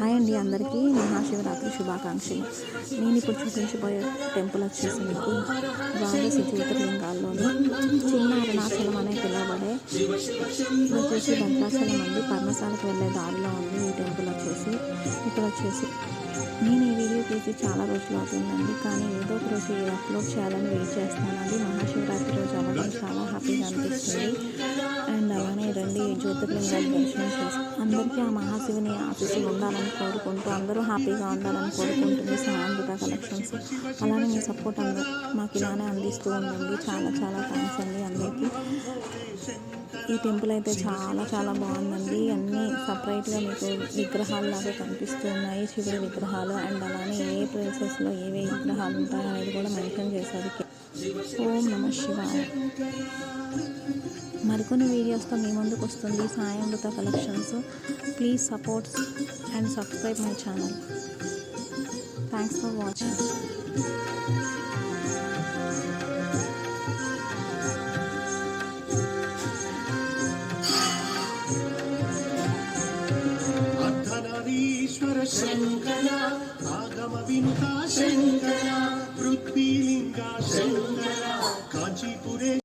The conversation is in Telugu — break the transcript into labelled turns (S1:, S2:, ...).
S1: హాయ్ అండి అందరికీ. మహాశివరాత్రి శుభాకాంక్షలు. నేను ఇప్పుడు చూపించబోయే టెంపుల్ వచ్చేసి మీకు ద్వాదశ జ్యోతిర్లింగాల్లోని చిన్న అరుణాచలం అనే పిలువబడే వచ్చేసి భద్రాచలం అండి. పర్ణశాలకు వెళ్ళే దారిలో ఉంది ఈ టెంపుల్ వచ్చేసి. ఇక్కడ వచ్చేసి నేను ఈ వీడియో తీసి చాలా రోజులు అవుతుందండి. కానీ ఏదో ఒక రోజు ఇది అప్లోడ్ చేయాలని వెయిట్ చేస్తున్నానండి. మహాశివరాత్రి రోజు అవ్వడం చాలా హ్యాపీగా అనిపిస్తుంది. అండ్ అలానే జ్యోతిర్లింగాలు దర్శనం చేసి అందరికీ ఆ మహాశివుని ఆశీస్సులు ఉండాలని కోరుకుంటూ అందరూ హ్యాపీగా ఉండాలని కోరుకుంటుంది సాంబిక కలెక్షన్స్. అలానే మీ సపోర్ట్ అందరూ మాకు ఇలానే అందిస్తూ ఉండండి. చాలా చాలా థ్యాంక్స్ అండి అందరికీ. ఈ టెంపుల్ అయితే చాలా చాలా బాగుందండి. అన్నీ సపరేట్గా మీకు విగ్రహాలు లాగా కనిపిస్తూ ఉన్నాయి. శివుడి విగ్రహాలు అండ్ అలానే ఏ ప్లేసెస్లో ఏవే విగ్రహాలు ఉంటాయి అనేది కూడా మెన్షన్ చేశారు. ఓం నమ శివాయ. మరికొన్ని వీడియోస్తో మీ ముందుకు వస్తుంది సాయంవృత collections. Please support and subscribe my channel. Thanks for watching.
S2: Shankara ఆగమ వినుత శంకర